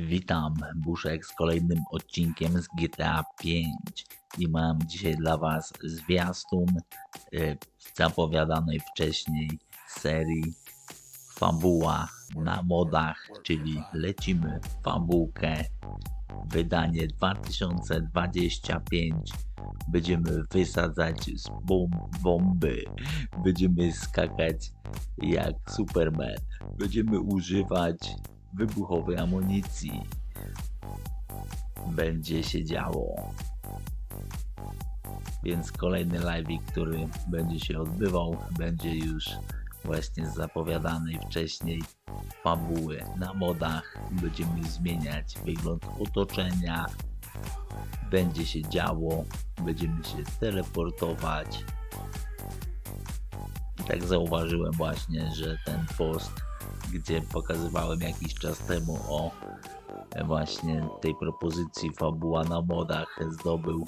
Witam, Buszek z kolejnym odcinkiem z GTA 5 i mam dzisiaj dla Was zwiastun y, zapowiadanej wcześniej serii Fabuła na modach, czyli lecimy fabułkę, wydanie 2025, będziemy wysadzać z bom bomby, będziemy skakać jak Superman, będziemy używać wybuchowej amunicji. Będzie się działo. Więc kolejny live, który będzie się odbywał, będzie już właśnie z zapowiadanej wcześniej fabuły na modach. Będziemy zmieniać wygląd otoczenia. Będzie się działo, będziemy się teleportować. Tak zauważyłem właśnie, że ten post gdzie pokazywałem jakiś czas temu o e, właśnie tej propozycji fabuła na modach zdobył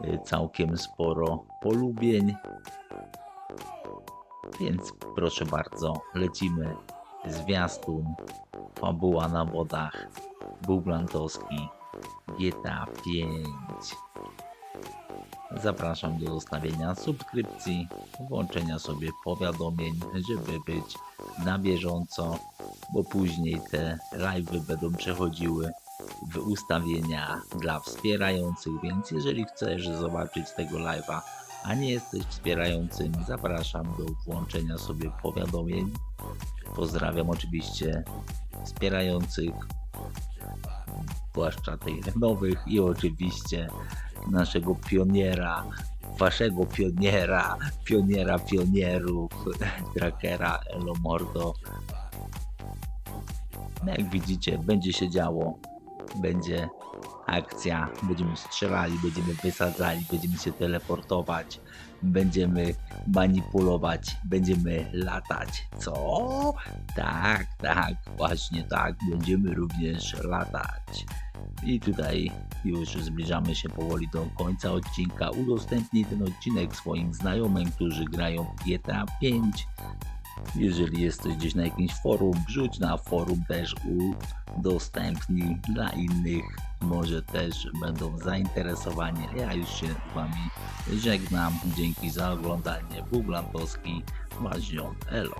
e, całkiem sporo polubień. Więc proszę bardzo, lecimy. Zwiastun, fabuła na modach, Bublantowski, GTA 5. Zapraszam do zostawienia subskrypcji, włączenia sobie powiadomień, żeby być na bieżąco, bo później te live'y będą przechodziły w ustawienia dla wspierających, więc jeżeli chcesz zobaczyć tego live'a, a nie jesteś wspierającym, zapraszam do włączenia sobie powiadomień. Pozdrawiam oczywiście wspierających, zwłaszcza tych nowych i oczywiście naszego pioniera, waszego pioniera, pioniera pionierów, trackera Elo Mordo. No Jak widzicie, będzie się działo, będzie akcja, będziemy strzelali, będziemy wysadzali, będziemy się teleportować, będziemy manipulować, będziemy latać. Co? Tak, tak, właśnie tak, będziemy również latać. I tutaj już zbliżamy się powoli do końca odcinka. Udostępnij ten odcinek swoim znajomym, którzy grają GTA 5. Jeżeli jesteś gdzieś na jakimś forum, wrzuć na forum też udostępnij dla innych. Może też będą zainteresowani. Ja już się z Wami żegnam. Dzięki za oglądanie. Bublantowski, Wasz ziom. Elo.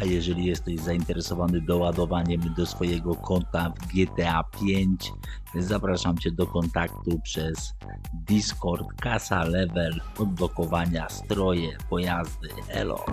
A jeżeli jesteś zainteresowany doładowaniem do swojego konta w GTA 5, zapraszam Cię do kontaktu przez Discord, kasa, level, odblokowania, stroje, pojazdy, elo.